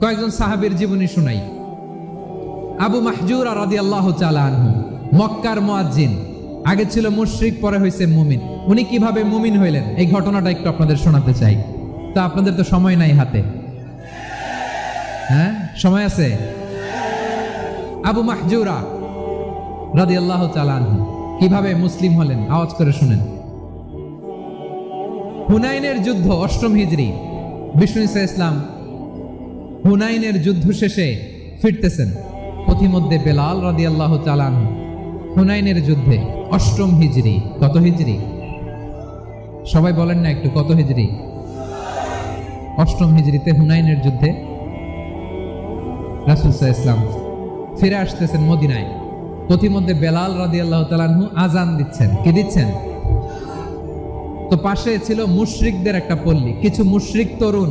কয়েকজন সাহাবের জীবনী শুনাই। আবু মাহজুর রাদি আল্লাহ আনহু, মক্কার মুয়াজ্জিন। আগে ছিল মুশরিক, পরে হয়েছে মুমিন। উনি কীভাবে মুমিন হইলেন? এই ঘটনাটা একটু আপনাদের শোনাতে চাই। তা আপনাদের তো সময় নাই হাতে। হ্যাঁ? সময় আছে? আবু মাহজুরা রাদি আল্লাহ আনহু, কীভাবে মুসলিম হলেন? আওয়াজ করে শুনেন। হুনাইনের যুদ্ধ অষ্টম হিজরি, বিষ্ণু ইসা ইসলাম হুনাইনের যুদ্ধ শেষে ফিরতেছেন। পথিমধ্যে বেলাল রাদি আল্লাহ চালান হুনাইনের যুদ্ধে অষ্টম হিজরি, কত হিজরি? সবাই বলেন না একটু, কত হিজরি? অষ্টম হিজরিতে হুনাইনের যুদ্ধে রাসুলসাহ ইসলাম ফিরে আসতেছেন মদিনায়। পথিমধ্যে বেলাল রাদি আল্লাহ তালানহু আজান দিচ্ছেন। কি দিচ্ছেন? তো পাশে ছিল মুশরিকদের একটা পল্লী। কিছু মুশরিক তরুণ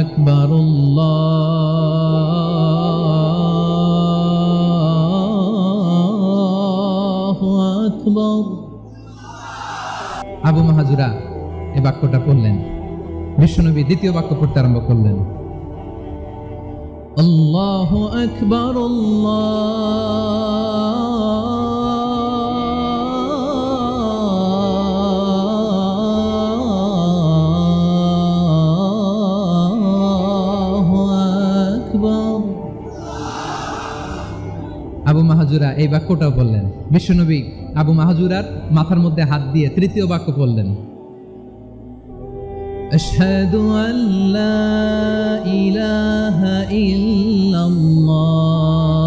আকবর আকবর। আবু মাহাজুরা এ বাক্যটা পড়লেন। বিশ্বনবী দ্বিতীয় বাক্য পড়তে আরম্ভ করলেন। আল্লাহ আকবর আবু এই বাক্যটাও বললেন বিশ্বনবী আবু মাহাজুরার মাথার মধ্যে হাত দিয়ে তৃতীয় বাক্য বললেন أشهد أن لا إله إلا الله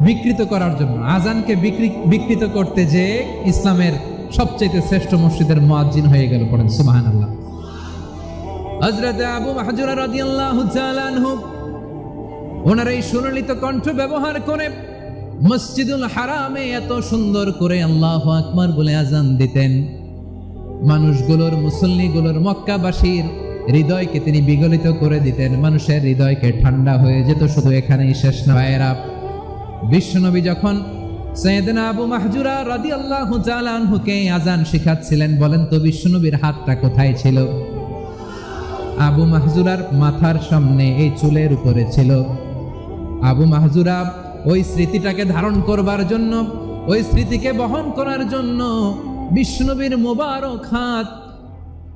বিকৃত করার জন্য। আজানকে বিকৃ- বিকৃত করতে যে ইসলামের সবচেয়ে শ্রেষ্ঠ মসজিদের মুয়াজ্জিন হয়ে গেল পড়েন সুবাহান আল্লাহ আবু এই কণ্ঠ ব্যবহার করে মসজিদুল হারামে এত সুন্দর করে আল্লাহ বলে আজান দিতেন। মানুষগুলোর মক্কাবাসীর হৃদয়কে তিনি বিগলিত করে দিতেন। মানুষের হৃদয়কে ঠান্ডা হয়ে যেত, শুধু এখানেই শেষ না। ভাইয়েরা বিশ্বনবী যখন সৈয়দনা আবু মাহজুরা রাদি আল্লাহ আনহুকে আজান শিখাচ্ছিলেন, বলেন, তো বিশ্বনবীর হাতটা কোথায় ছিল? আবু মাহজুরার মাথার সামনে এই চুলের উপরে ছিল। আবু মাহজুরা ওই স্মৃতিটাকে ধারণ করবার জন্য, ওই স্মৃতিকে বহন করার জন্য বিষ্ণুবীর মোবারক হাত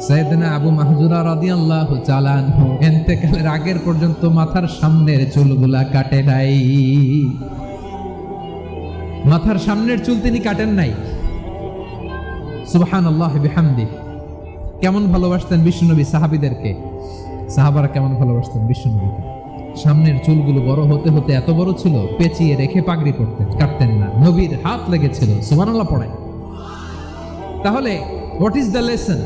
সাইয়েদনা আবু মাহজুরা আগের পর্যন্ত মাথার সামনের চুলগুলা কাটে নাই। মাথার সামনের চুল তিনি কাটেন নাই। সুবহানাল্লাহ বিহামদি। কেমন ভালোবাসতেন বিশ্বনবী সাহাবীদেরকে? সাহাবারা কেমন ভালোবাসতেন বিশ্বনবীকে? সামনের চুলগুলো বড় হতে হতে এত বড় ছিল, পেঁচিয়ে রেখে পাগড়ি করতেন কাটতেন না। নবীর হাত লেগেছিল। সুবহানাল্লাহ পড়ায় তাহলে what is the lesson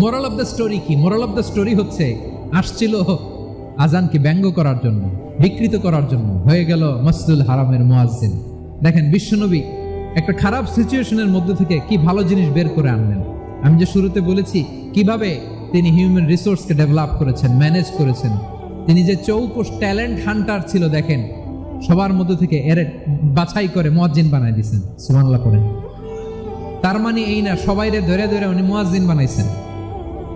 moral of the story কি? মোরাল অফ দ্য স্টোরি হচ্ছে, আসছিল আজানকে ব্যঙ্গ করার জন্য, বিকৃত করার জন্য। হয়ে গেল মসজিদুল হারামের মুয়াজ্জিন। দেখেন বিশ্বনবী একটা খারাপ সিচুয়েশনের মধ্যে থেকে কি ভালো জিনিস বের করে আনলেন। আমি যে শুরুতে বলেছি, কীভাবে তিনি হিউম্যান রিসোর্সকে ডেভেলপ করেছেন, ম্যানেজ করেছেন। তিনি যে চৌকোষ ট্যালেন্ট হান্টার ছিল, দেখেন, সবার মধ্যে থেকে এর বাছাই করে মুয়াজ্জিন বানাই দিয়েছেন। সুবহানাল্লাহ করেন তার মানে এই না, সবাইরে ধরে ধরে উনি মুয়াজ্জিন বানাইছেন।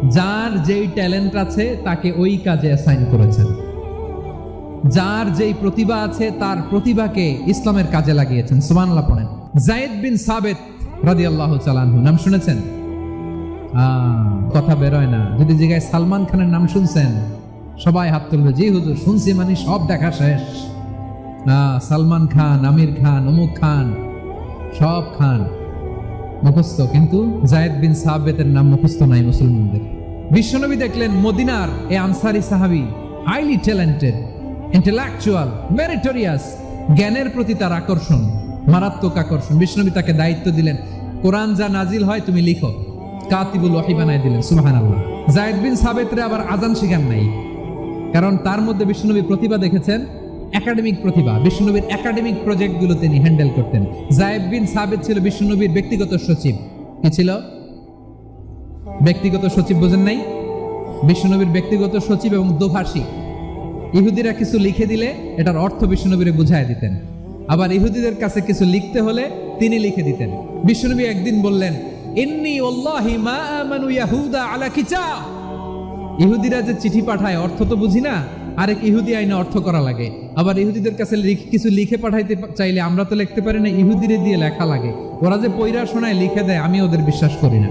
যার যেই ট্যালেন্ট আছে, তাকে ওই কাজে অ্যাসাইন করেছেন। যার যেই প্রতিভা আছে, তার প্রতিভাকে ইসলামের কাজে লাগিয়েছেন। সুবহানাল্লাহ পড়েন। জায়েদ বিন সাবেত আল্লাহ চালানহু নাম শুনেছেন? কথা বেরোয় না। যদি জায়গায় সালমান খানের নাম শুনছেন, সবাই হাত তুলবে, জি হুজুর, শুনছি মানে সব দেখা শেষ। সালমান খান, আমির খান, অমুক খান, সব খান। মুখস্থ, কিন্তু জায়েদ বিন সাহাবেতের নাম মুখস্থ নাই মুসলমানদের। বিশ্বনবী দেখলেন মদিনার এ আনসারি সাহাবি হাইলি ট্যালেন্টেড ইন্টেলেকচুয়াল মেরিটোরিয়াস জ্ঞানের প্রতি তার আকর্ষণ, মারাত্মক আকর্ষণ। বিশ্বনবী তাকে দায়িত্ব দিলেন, কোরআন যা নাজিল হয় তুমি লিখো। কাতিবুল ওয়াহি বানায় দিলেন, সুবহানাল্লাহ। জায়েদ বিন সাবেতরে আবার আজান শিখান নাই। কারণ তার মধ্যে বিশ্বনবী প্রতিভা দেখেছেন একাডেমিক প্রতিভা বিশ্বনবীর একাডেমিক প্রজেক্টগুলো তিনি হ্যান্ডেল করতেন। জায়েব বিন সাবেদ ছিল বিশ্বনবীর ব্যক্তিগত সচিব। কি ছিল? ব্যক্তিগত সচিব বোঝেন নাই? বিশ্বনবীর ব্যক্তিগত সচিব এবং দোভাষী। ইহুদিরা কিছু লিখে দিলে এটার অর্থ বিশ্বনবীরে বুঝায় দিতেন। আবার ইহুদিদের কাছে কিছু লিখতে হলে তিনি লিখে দিতেন। বিশ্বনবী একদিন বললেন, ইন্নি ইহুদিরা যে চিঠি পাঠায়, অর্থ তো বুঝি না? আরেক ইহুদি আইনে অর্থ করা লাগে। আবার ইহুদিদের কাছে কিছু লিখে পাঠাইতে চাইলে আমরা তো লিখতে পারি না, ইহুদিরে দিয়ে লেখা লাগে। ওরা যে পৈরা শোনায়, লিখে দেয়, আমি ওদের বিশ্বাস করি না।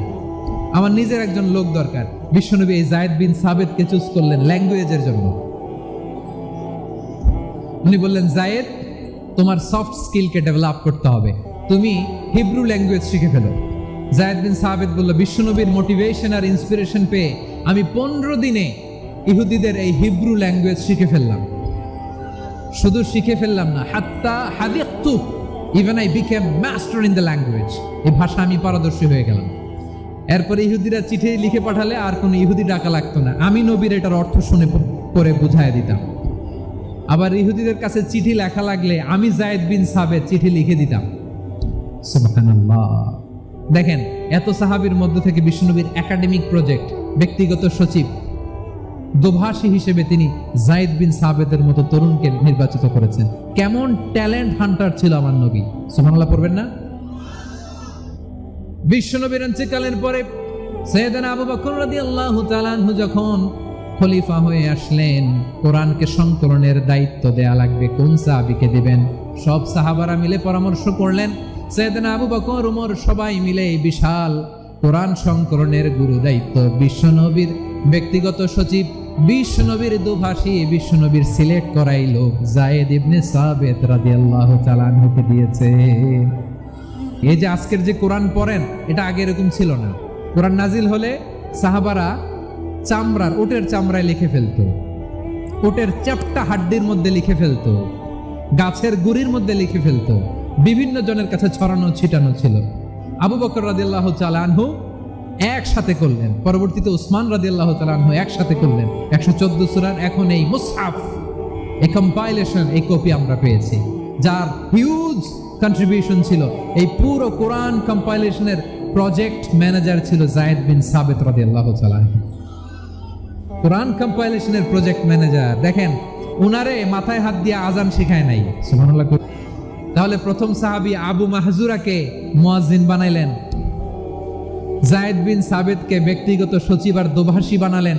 আমার নিজের একজন লোক দরকার। বিশ্বনবী এই জায়েদ বিন সাবেদকে চুজ করলেন ল্যাঙ্গুয়েজের জন্য। উনি বললেন, জায়েদ, তোমার সফট স্কিলকে ডেভেলপ করতে হবে। তুমি হিব্রু ল্যাঙ্গুয়েজ শিখে ফেলো। জায়েদ বিন সাহাবেদ বলল, বিশ্বনবীর মোটিভেশন আর ইন্সপিরেশন পেয়ে আমি পনেরো দিনে ইহুদিদের এই হিব্রু ল্যাঙ্গুয়েজ শিখে ফেললাম। শুধু শিখে ফেললাম না, হাত্তা হাদিকতু even I became master in the language এই ভাষা আমি পারদর্শী হয়ে গেলাম। এরপরে ইহুদিরা চিঠি লিখে পাঠালে আর কোনো ইহুদি ডাকা লাগতো না। আমি নবীর এটার অর্থ শুনে পরে বুঝায় দিতাম। আবার ইহুদিদের কাছে চিঠি লেখা লাগলে আমি জায়েদ বিন সাবেদ চিঠি লিখে দিতাম। দেখেন, এত সাহাবীর মধ্যে থেকে বিষ্ণুনবীর একাডেমিক প্রজেক্ট ব্যক্তিগত সচিব দোভাষী হিসেবে তিনি জায়েদ বিন সাবেদের মতো তরুণকে নির্বাচিত করেছেন। কেমন ট্যালেন্ট হান্টার ছিল আমার নবী। সুবহানাল্লাহ পড়বেন না? বিশ্বনবীর পরে সৈয়দানা আবু বকর যখন খলিফা হয়ে আসলেন, কোরআনকে সংকলনের দায়িত্ব দেয়া লাগবে, কোন সাহাবীকে দিবেন? সব সাহাবারা মিলে পরামর্শ করলেন, সৈয়দানা আবু বকর, উমর সবাই মিলে বিশাল কোরআন সংকলনের গুরু দায়িত্ব বিশ্বনবীর ব্যক্তিগত সচিব বিশ্বনবীর দুভাষী বিশ্বনবীর সিলেক্ট করাই লোক। জায়েদ ইবনে সাবেত রাদিয়াল্লাহু তাআলা আনহুকে দিয়েছে। এই যে আজকের যে কোরআন পড়েন, এটা আগে এরকম ছিল না। কোরআন নাজিল হলে সাহাবারা চামড়ার ওটের চামড়ায় লিখে ফেলতো। ওটের চ্যাপটা হাড্ডির মধ্যে লিখে ফেলতো। গাছের গুড়ির মধ্যে লিখে ফেলতো। বিভিন্ন জনের কাছে ছড়ানো, ছিটানো ছিল। আবু বকর রাদিয়াল্লাহ আনহু একসাথে করলেন। পরবর্তীতে উসমান রাদিয়াল্লাহ আনহু একসাথে করলেন। একশো চোদ্দ সুরার এখন এই মুসহাফ, এই কম্পাইলেশন এই কপি আমরা পেয়েছি। যার হিউজ কন্ট্রিবিউশন ছিল, এই পুরো কোরআন কম্পাইলেশনের প্রজেক্ট ম্যানেজার ছিল জায়েদ বিন সাবেত রাদিয়াল্লাহু আল্লাহ। কোরআন কম্পাইলেশনের প্রজেক্ট ম্যানেজার দেখেন, উনারে মাথায় হাত দিয়ে আজান শেখায় নাই তাহলে প্রথম সাহাবী আবু মাহজুরাকে মুয়াজ্জিন বানাইলেন। জায়েদ বিন সাবেদকে ব্যক্তিগত সচিব আর দোভাষী বানালেন।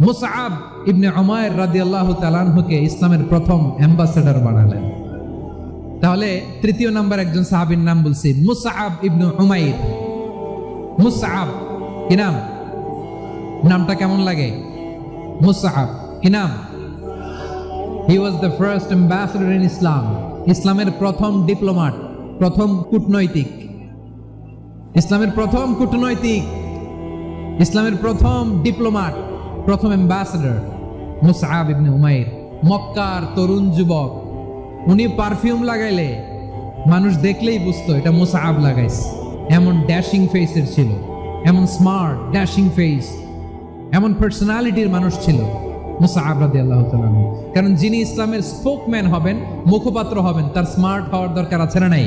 মুসআব ইবনে উমায়ের রাদিয়াল্লাহু তাআলাকে ইসলামের প্রথম অ্যাম্বাসেডর বানালেন। তাহলে তৃতীয় নাম্বার একজন সাহাবীর নাম বলছি মুসআব ইবনে উমাইর। মুসআব কি নাম? নামটা কেমন লাগে? মুসআব কি নাম? He was the first ambassador in Islam ইসলামের প্রথম ডিপ্লোমাট প্রথম কূটনৈতিক। ইসলামের প্রথম কূটনৈতিক, ইসলামের প্রথম ডিপ্লোমাট প্রথম অ্যাম্বাসেডর মুসআব ইবনে উমাইর, মক্কার তরুণ যুবক। উনি পারফিউম লাগাইলে মানুষ দেখলেই বুঝতো, এটা মুসআব লাগাইছে। এমন ড্যাশিং ফেসের ছিল, এমন স্মার্ট ড্যাশিং ফেস এমন পার্সোনালিটির মানুষ ছিল, মুসাআব রাদিয়াল্লাহু তাআলা আনহু। কারণ যিনি ইসলামের স্পোকম্যান হবেন, মুখপাত্র হবেন, তার স্মার্ট হওয়ার দরকার আছে না নাই?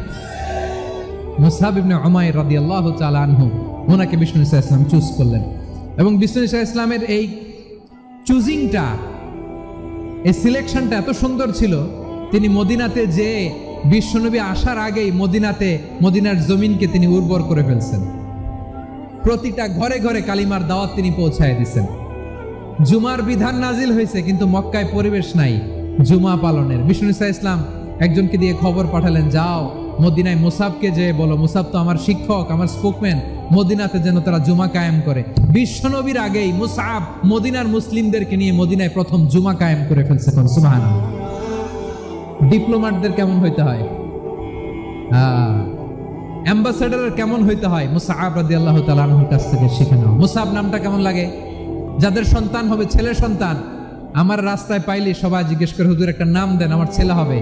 রাদিয়াল্লাহু তাআলা আনহু, ওনাকে ইসলাম চুজ করলেন। এবং ইসলামের এই চুজিংটা এই সিলেকশনটা এত সুন্দর ছিল, তিনি মদিনাতে যে বিশ্বনবী আসার আগেই মদিনাতে, মদিনার জমিনকে তিনি উর্বর করে ফেলছেন। প্রতিটা ঘরে ঘরে কালিমার দাওয়াত তিনি পৌঁছায় দিচ্ছেন জুমার বিধান নাজিল হয়েছে, কিন্তু মক্কায় পরিবেশ নাই, জুমা পালনের। বিষ্ণু ইসা ইসলাম একজনকে দিয়ে খবর পাঠালেন, যাও মদিনায় মুসাবকে যে বলো, মুসাব তো আমার শিক্ষক, আমার স্পোকম্যান মদিনাতে যেন তারা জুমা কায়েম করে। বিশ্বনবীর আগেই মুসাব মদিনার মুসলিমদেরকে নিয়ে মদিনায় প্রথম জুমা কায়েম করে ফেলছে সুবহানাল্লাহ। ডিপ্লোমাটদের কেমন হইতে হয়? অ্যাম্বাসেডারের কেমন হইতে হয়? রাদি আল্লাহ তালাহুর কাছ থেকে শিখে নাও। নামটা কেমন লাগে? যাদের সন্তান হবে ছেলে সন্তান, আমার রাস্তায় পাইলে সবাই জিজ্ঞেস করে, হুজুর, একটা নাম দেন, আমার ছেলে হবে।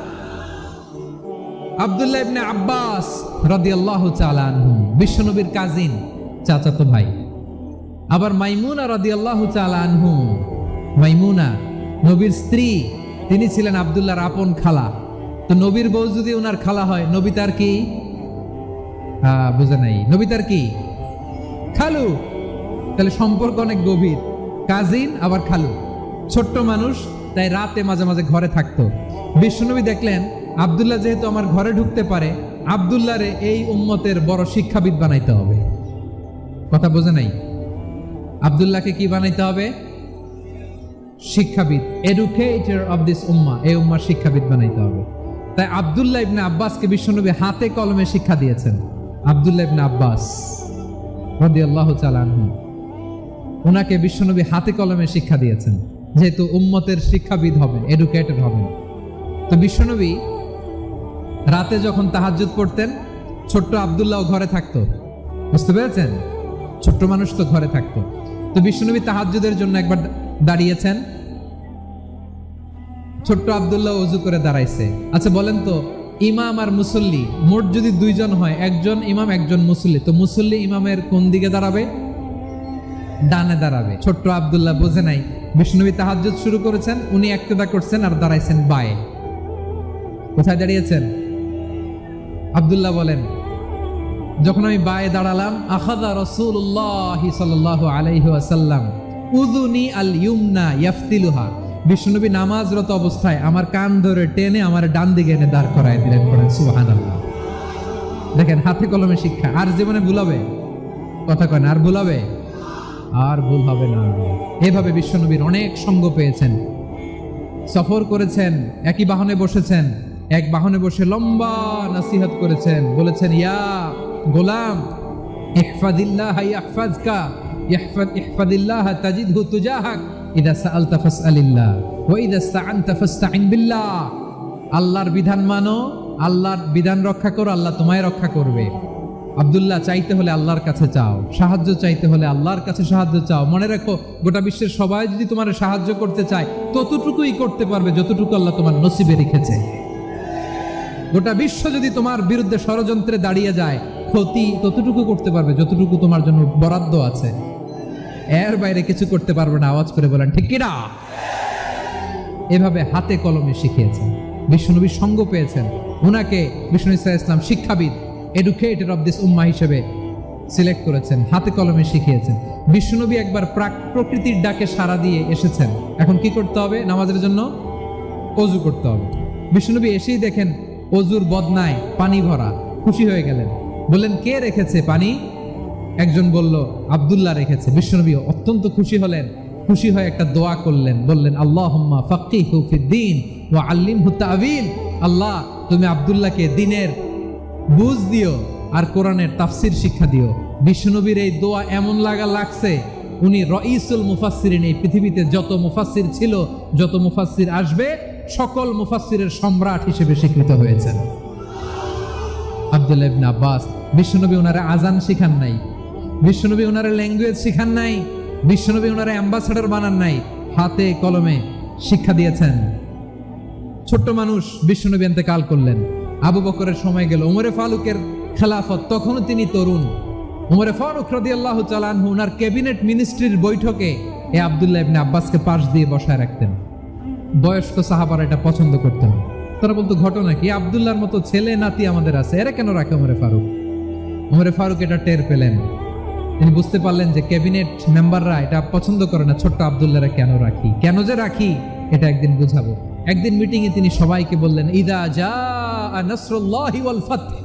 আব্দুল্লাহ ইবনে আব্বাস তাআলা আনহু, বিশ্বনবীর কাজিন চাচাতো ভাই। আবার মাইমুনা রাদিয়াল্লাহু তাআলা আনহু, মাইমুনা, নবীর স্ত্রী, তিনি ছিলেন আপন খালা। তো নবীর বউ যদি ওনার খালা হয়, নবী তার কি? বুঝে নাই। নবী তার কি? খালু। তাহলে সম্পর্ক অনেক গভীর। কাজিন আবার খালু। ছোট্ট মানুষ, তাই রাতে মাঝে মাঝে ঘরে থাকতো। বিশ্বনবী দেখলেন আব্দুল্লাহ যেহেতু আমার ঘরে ঢুকতে পারে, আব্দুল্লাহরে এই উম্মতের বড় শিক্ষাবিদ বানাইতে হবে। কথা বোঝে নাই? আব্দুল্লাহকে কি বানাইতে হবে? শিক্ষাবিদ। এডুকেটর অফ দিস উম্মা, এই উম্মার শিক্ষাবিদ বানাইতে হবে। তাই আব্দুল্লাহ ইবনে আব্বাসকে বিশ্বনবী হাতে কলমে শিক্ষা দিয়েছেন। আব্দুল্লাহ ইবনে আব্বাস রাদিয়াল্লাহু তাআলা আনহু। ওনাকে বিশ্বনবী হাতে কলমে শিক্ষা দিয়েছেন। যেহেতু উম্মতের শিক্ষাবিদ হবেন এডুকেটেড হবেন। তো বিশ্বনবী রাতে যখন তাহাজ্জুদ পড়তেন, ছোট্ট আব্দুল্লাহ ঘরে থাকতো। বুঝতে পেরেছেন? ছোট্ট মানুষ তো ঘরে থাকতো। তো বিশ্বনবী তাহাজ্জুদের জন্য একবার দাঁড়িয়েছেন। ছোট্ট আব্দুল্লাহ অজু করে দাঁড়াইছে। আচ্ছা বলেন তো, ইমাম আর মুসল্লি, মোট যদি দুইজন হয়, একজন ইমাম, একজন মুসল্লি, তো মুসল্লি ইমামের কোন দিকে দাঁড়াবে? ডানে দাঁড়াবে। ছোট্ট আব্দুল্লাহ বোঝে নাই। বিষ্ণুবী তাহাজ্জুদ শুরু করেছেন, উনি একতেদা করছেন আর দাঁড়াইছেন বায়ে। কোথায় দাঁড়িয়েছেন? আব্দুল্লাহ বলেন, যখন আমি বায়ে দাঁড়ালাম আখাদা রসুল্লাহ সাল্লাহ আলাইহি আসাল্লাম উদুনি আল ইউমনা ইয়াফতিলুহা, বিষ্ণুনবী নামাজরত অবস্থায় আমার কান ধরে টেনে আমার ডান দিকে এনে দাঁড় করায় দিলেন করেন সুবহানাল্লাহ। দেখেন, হাতে কলমে শিক্ষা, আর জীবনে ভুলাবে কথা কয় না আর ভুলাবে আর ভুল হবে না। এভাবে বিশ্বনবীর অনেক সঙ্গ পেয়েছেন। সফর করেছেন, একই বাহনে বসেছেন, এক বাহনে বসে লম্বা নসিহত করেছেন। বলেছেন, ইয়া গোলাম, ইহফাদিল্লাহ ইহফাদ ইহফাদিল্লাহ তাজিদহু তুজাহাক, ইদা সাআলতা ফাসআলিল্লাহ, ওয়া ইদা বিল্লাহ। আল্লাহর বিধান মানো, আল্লাহর বিধান রক্ষা করো, আল্লাহ তোমায় রক্ষা করবে। আব্দুল্লাহ, চাইতে হলে আল্লাহর কাছে চাও। সাহায্য চাইতে হলে আল্লাহর কাছে সাহায্য চাও। মনে রাখো, গোটা বিশ্বের সবাই যদি তোমার সাহায্য করতে চায়, ততটুকুই করতে পারবে, যতটুকু আল্লাহ তোমার নসিবে রেখেছে। গোটা বিশ্ব যদি তোমার বিরুদ্ধে ষড়যন্ত্রে দাঁড়িয়ে যায়, ক্ষতি ততটুকু করতে পারবে, যতটুকু তোমার জন্য বরাদ্দ আছে। এর বাইরে কিছু করতে পারবে না, আওয়াজ করে বলেন, ঠিক কিনা এভাবে হাতে কলমে শিখিয়েছেন। বিষ্ণুনবীর সঙ্গ পেয়েছেন। ওনাকে বিষ্ণু ইসা ইসলাম শিক্ষাবিদ এডুকেটেড অফ দিস উম্মা হিসেবে সিলেক্ট করেছেন, হাতে কলমে শিখিয়েছেন। বিষ্ণুনবী একবার প্রাক- প্রকৃতির ডাকে সাড়া দিয়ে এসেছেন। এখন কি করতে হবে? নামাজের জন্য অজু করতে হবে। বিষ্ণুনবী এসেই দেখেন অজুর বদনায় পানি ভরা, খুশি হয়ে গেলেন। বললেন, কে রেখেছে পানি? একজন বলল, আব্দুল্লাহ রেখেছে। বিশ্বনবী অত্যন্ত খুশি হলেন, খুশি হয়ে একটা দোয়া করলেন। বললেন, আল্লাহুম্মা ফাক্কিহু ফিদ্দিন ওয়া আল্লিমহু তাবিল আল্লাহ, তুমি আব্দুল্লাহকে দিনের বুঝ দিও আর কোরআনের তাফসির শিক্ষা দিও। বিশ্বনবীর এই দোয়া এমন লাগা লাগছে, উনি রঈসুল মুফাসসিরিন, এই পৃথিবীতে যত মুফাসসির ছিল, যত মুফাসসির আসবে সকল মুফাসসিরের সম্রাট হিসেবে স্বীকৃত হয়েছেন। আব্দুল্লাহ ইবনে আব্বাস, বিশ্বনবী ওনারা আজান শিখান নাই, বিশ্বনবী ওনারা ল্যাঙ্গুয়েজ শিখান নাই, বিশ্বনবী ওনারা অ্যাম্বাসাডার বানান নাই, হাতে কলমে শিক্ষা দিয়েছেন। ছোট্ট মানুষ বিশ্বনবী কাল করলেন। আবু বকরের সময় গেল, উমরে ফারুকের খেলাফত, তখনও তিনি তরুণ। উমরে ফারুক রাদিয়াল্লাহু তাআলা আনহু ওনার ক্যাবিনেট মিনিস্ট্রির বৈঠকে এ আব্দুল্লাহ ইবনে আব্বাসকে পাশ দিয়ে বসায় রাখতেন। বয়স্ক সাহাবারা এটা পছন্দ করতেন। তারা বলতো, ঘটনা কি? আব্দুল্লাহর মতো ছেলে নাতি আমাদের আছে। এরা কেন রাখে উমরে ফারুক? উমরে ফারুক এটা টের পেলেন। তিনি বুঝতে পারলেন যে ক্যাবিনেট মেম্বাররা এটা পছন্দ করে না, ছোট্ট আব্দুল্লাহরা কেন রাখি? কেন যে রাখি? এটা একদিন বুঝাবো। একদিন মিটিং এ তিনি সবাইকে বললেন, ইদা জা নাসরুল্লাহি ওয়াল ফাতহ।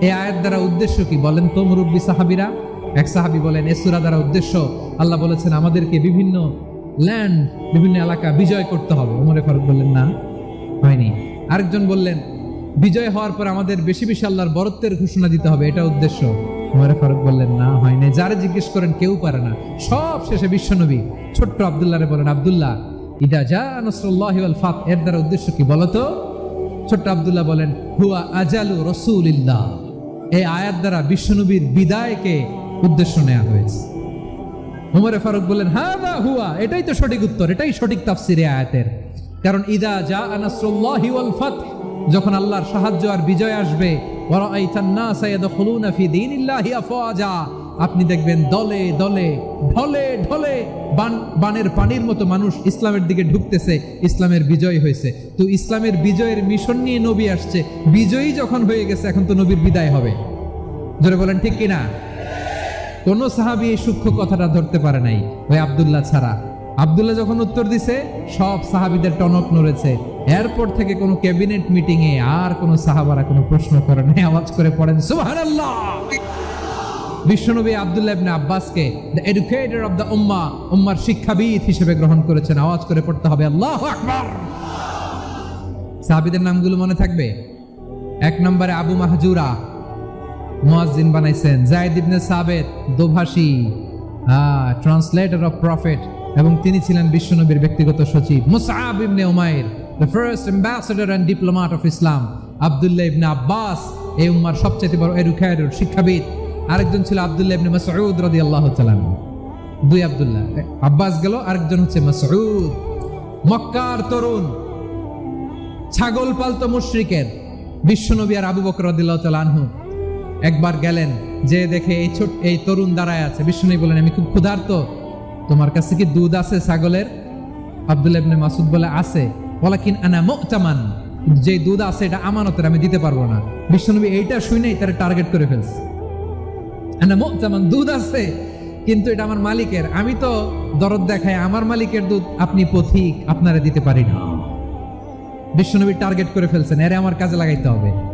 এই আয়াত দ্বারা উদ্দেশ্য কি বলেন তো মুরব্বী সাহাবিরা? এক সাহাবি বলেন, এ সূরা দ্বারা উদ্দেশ্য। আল্লাহ বলেছেন, আমাদেরকে বিভিন্ন ল্যান্ড বিভিন্ন এলাকা বিজয় করতে হবে। ওমরে ফারুক বললেন, না, হয়নি। আরেকজন বললেন, বিজয় হওয়ার পর আমাদের বেশি বেশি আল্লাহর বরত্বের ঘোষণা দিতে হবে এটা উদ্দেশ্য। উমরে ফারুক বললেন, না, হয়নি। যারা জিজ্ঞেস করেন, কেউ পারে না। সব শেষে বিশ্বনবী ছোট্ট আব্দুল্লাহরে বলেন, আব্দুল্লাহ, ইদা যা নসরুল্লাহ ফাত। এর দ্বারা উদ্দেশ্য কি বলতো ছোট্ট আব্দুল্লাহ বলেন, হুয়া আজালু রসুলিল্লাহ। এই আয়াত দ্বারা বিশ্বনবীর বিদায়কে উদ্দেশ্য নেওয়া হয়েছে। উমরে ফারুক বললেন হ্যাঁ হুয়া। এটাই তো সঠিক উত্তর, এটাই সঠিক তাফসির আয়াতের। কারণ, ইদা যা আনাসরুল্লাহি ওয়াল ফাত যখন আল্লাহর সাহায্য আর বিজয় আসবে আপনি দেখবেন, দলে দলে, ঢলে ঢলে বান, বানের পানির মতো মানুষ ইসলামের দিকে ঢুকতেছে, ইসলামের বিজয় হয়েছে। তো ইসলামের বিজয়ের মিশন নিয়ে নবী আসছে, বিজয়ী যখন হয়ে গেছে, এখন তো নবীর বিদায় হবে। জোরে বলেন, ঠিক কিনা? কোন সাহাবি এই সূক্ষ্ম কথাটা ধরতে পারে নাই ওই আব্দুল্লাহ ছাড়া। আব্দুল্লাহ যখন উত্তর দিছে, সব সাহাবিদের টনক নড়েছে। এরপর থেকে কোনো ক্যাবিনেট মিটিং এ আর কোনো সাহাবারা কোনো প্রশ্ন করে নাই, আওয়াজ করে পড়েন, সুবহানাল্লাহ! বিশ্বনবী আব্দুল্লাহ ইবনে আব্বাসকে দ্য অফ দ্য উম্মা উম্মার শিক্ষাবিদ হিসেবে গ্রহণ করেছেন। আওয়াজ করে পড়তে হবে, আল্লাহু আকবার! সাহাবীদের নামগুলো মনে থাকবে? এক নম্বরে আবু মাহজুরা মুয়াজ্জিন বানাইছেন। জায়েদ ইবনে সাবেত, দোভাষী ট্রান্সলেটর অফ প্রফেট এবং তিনি ছিলেন বিশ্বনবীর ব্যক্তিগত সচিব। Musab ibn Umair the first ambassador and diplomat of Islam Abdullah ibn Abbas, এই উম্মার সবচেয়ে বড় এডুকেটর শিক্ষাবিদ। আরেকজন ছিল আব্দুল্লাহ ইবনে মাসউদ রাদিয়াল্লাহু তাআলা দুই আব্দুল্লাহ। আব্বাস গেল, আরেকজন হচ্ছে মাসউদ। মক্কার তরুণ ছাগল পালতো মুশরিকের। বিশ্বনবী আর আবু বকর রাদিয়াল্লাহু তাআলা আনহু। একবার গেলেন, যে দেখে এই ছোট এই তরুণ দাঁড়ায় আছে। বিষ্ণু বলেন আমি খুব ক্ষুধার্ত। তোমার কাছে কি দুধ আছে ছাগলের? আব্দুল ইবনে মাসুদ বলে, আছে। ওয়ালাকিন আনা মুতামান। যে দুধ আছে এটা আমানতের, আমি দিতে পারব না। বিশ্বনবী এইটা শুনেই তার টার্গেট করে ফেলছে। আনা মুতামান, দুধ আছে, কিন্তু এটা আমার মালিকের। আমি তো দরদ দেখাই, আমার মালিকের দুধ আপনি পথিক, আপনারা দিতে পারি না। বিশ্বনবী টার্গেট করে ফেলছেন, এরে আমার কাজে লাগাইতে হবে।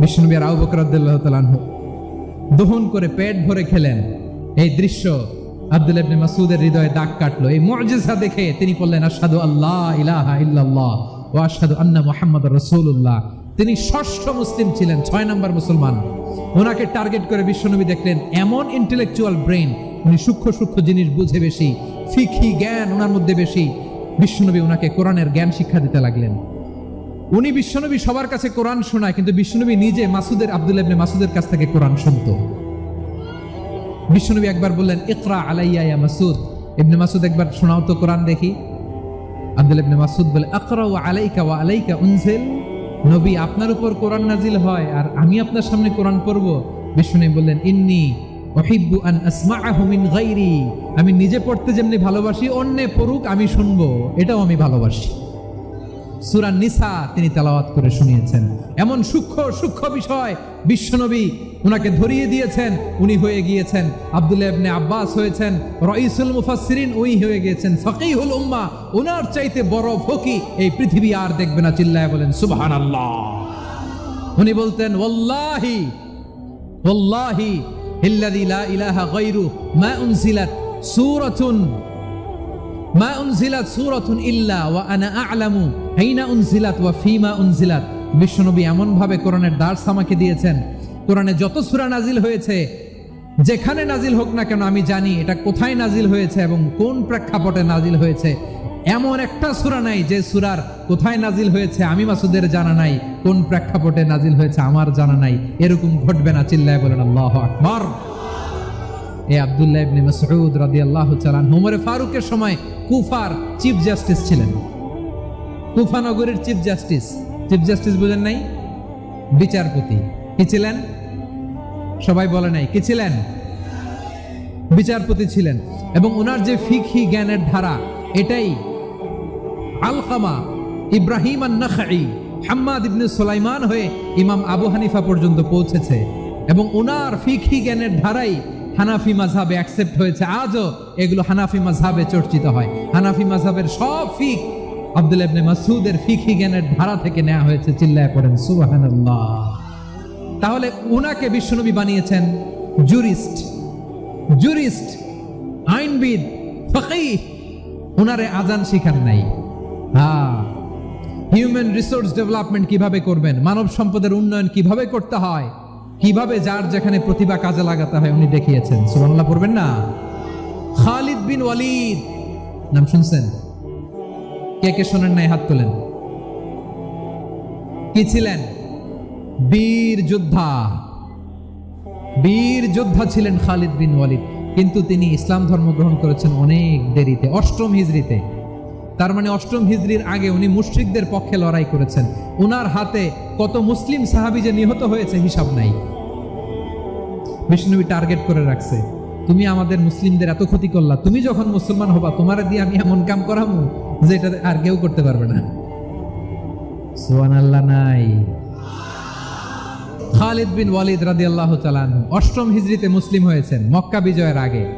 বিষ্ণুনবী আর আবু বকর রাদিয়াল্লাহু দহন করে পেট ভরে খেলেন। এই দৃশ্য আব্দুল ইবনে মাসউদের হৃদয়ে দাগ কাটলো। এই দেখে তিনি আল্লাহ ইলাহা ইল্লাল্লাহ আন্না তিনি ষষ্ঠ মুসলিম ছিলেন, ছয় নম্বর মুসলমান। ওনাকে টার্গেট করে বিশ্বনবী দেখলেন, এমন ইন্টেলেকচুয়াল ব্রেন উনি সূক্ষ্ম সূক্ষ্ম জিনিস বুঝে বেশি ফিকি জ্ঞান ওনার মধ্যে বেশি। বিশ্বনবী ওনাকে কোরআনের জ্ঞান শিক্ষা দিতে লাগলেন। উনি বিশ্বনবী সবার কাছে কোরআন শোনায়, কিন্তু বিশ্বনবী নিজে মাসুদের আব্দুল ইবনে মাসুদের কাছ থেকে কোরআন শুনত। বিশ্বনবী একবার বললেন, ইকরা আলাইয়া ইয়া মাসুদ। ইবনে মাসুদ একবার, শোনাও তো কোরআন দেখি। আব্দুল ইবনে মাসুদ বলে আকরা ওয়া আলাইকা ওয়া আলাইকা উনজিল। নবী, আপনার উপর কোরআন নাজিল হয় আর আমি আপনার সামনে কোরআন পড়ব। বিশ্বনবী বললেন, ইন্নি উহিব্বু আন আসমাআহু মিন গায়রি। আমি নিজে পড়তে যেমনি ভালোবাসি, অন্যে পড়ুক, আমি শুনব। এটাও আমি ভালোবাসি। সুরা নিসা তিনি তেলাওয়াত করে শুনিয়েছেন। এমন সূক্ষ্ম সূক্ষ্ম বিষয় বিশ্বনবী উনাকে ধরিয়ে দিয়েছেন, উনি হয়ে গিয়েছেন, আব্দুল্লাহ ইবনে আব্বাস হয়েছেন, রইসুল মুফাসসিরিন উই হয়ে গিয়েছেন, ফকিহুল উম্মাহ। উনার চাইতে বড় ফকি এই পৃথিবী আর দেখবে না, চিল্লায় বলেন, সুবহানাল্লাহ। উনি বলতেন, ওয়াল্লাহি ওয়াল্লাহি ইল্লাযী লা ইলাহা গায়রু, মা উনজিলাত সূরাতুন, মা উনজিলাত সূরাতুন ইল্লা ওয়া আনা আ'লামু আইনা উনজিলাত ওয়া ফিমা উনজিলাত। বিশ্বনবী এমন ভাবে কোরআনের দার্স আমাকে দিয়েছেন। কোরআনে যত সুরা নাজিল হয়েছে, যেখানে নাজিল হোক না কেন আমি জানি এটা কোথায় নাজিল হয়েছে এবং কোন প্রেক্ষাপটে নাজিল হয়েছে। এমন একটা সূরা নাই যে সুরার কোথায় নাজিল হয়েছে আমি মাসুদের জানা নাই, কোন প্রেক্ষাপটে নাজিল হয়েছে আমার জানা নাই, এরকম ঘটবে না, চিল্লায় বলেন, আল্লাহু আকবার। এই আব্দুল্লাহ ইবনে মাসউদ রাদিয়াল্লাহু তাআলা ওমর ফারুকের সময় কুফার চিফ জাস্টিস ছিলেন। তুফানগরের চিফ জাস্টিস চিফ জাস্টিস বোঝেন নাই? বিচারপতি। কি ছিলেন? সবাই বলে নাই। কি ছিলেন? বিচারপতি ছিলেন। এবং ওনার যে ফিকহি জ্ঞানের ধারা, এটাই আলকামা ইব্রাহিম আন্নাখাই হাম্মাদ ইবনে সুলাইমান হয়ে ইমাম আবু হানিফা পর্যন্ত পৌঁছেছে। এবং ওনার ফিকহি জ্ঞানের ধারাই হানাফি মাঝহাবে অ্যাকসেপ্ট হয়েছে। আজও এগুলো হানাফি মাঝহাবে চর্চিত হয়। হানাফি মাঝহাবের সব ফিক আব্দুল ইবনে মাসুদের ফিকহি জ্ঞানের ধারা থেকে নেওয়া হয়েছে চিল্লায় পড়েন, সুবহানাল্লাহ। তাহলে উনাকে বিশ্বনবী বানিয়েছেন জুরিস্ট জুরিস্ট আইনবিদ উনারে আজান শিখান নাই। হ্যাঁ। হিউম্যান রিসোর্স ডেভেলপমেন্ট কীভাবে করবেন? মানব সম্পদের উন্নয়ন কীভাবে করতে হয়? কীভাবে যার যেখানে প্রতিভা কাজে লাগাতে হয় উনি দেখিয়েছেন। সুবহানাল্লাহ পড়বেন না? খালিদ বিন ওয়ালিদ। নাম শুনছেন? কে কে শোনেন নাই, হাত তোলেন। কি ছিলেন? বীর যোদ্ধা। বীর যোদ্ধা ছিলেন খালিদ বিন ওয়ালিদ। কিন্তু তিনি ইসলাম ধর্ম গ্রহণ করেছেন অনেক দেরিতে, অষ্টম হিজড়িতে। তার মানে অষ্টম হিজড়ির আগে উনি মুশরিকদের পক্ষে লড়াই করেছেন। উনার হাতে কত মুসলিম সাহাবি যে নিহত হয়েছে হিসাব নাই। বিষ্ণুবী টার্গেট করে রাখছে, তুমি আমাদের মুসলিমদের এত ক্ষতি করলা, তুমি যখন মুসলমান হবা, তোমার দিয়ে আমি এমন কাম করামু? যে এটা আর কেউ করতে পারবে না। সোয়ান আল্লাহ নাই। খালিদ বিন ওয়ালিদ রাদি আল্লাহ চালান অষ্টম হিজরিতে মুসলিম হয়েছেন, মক্কা বিজয়ের আগে।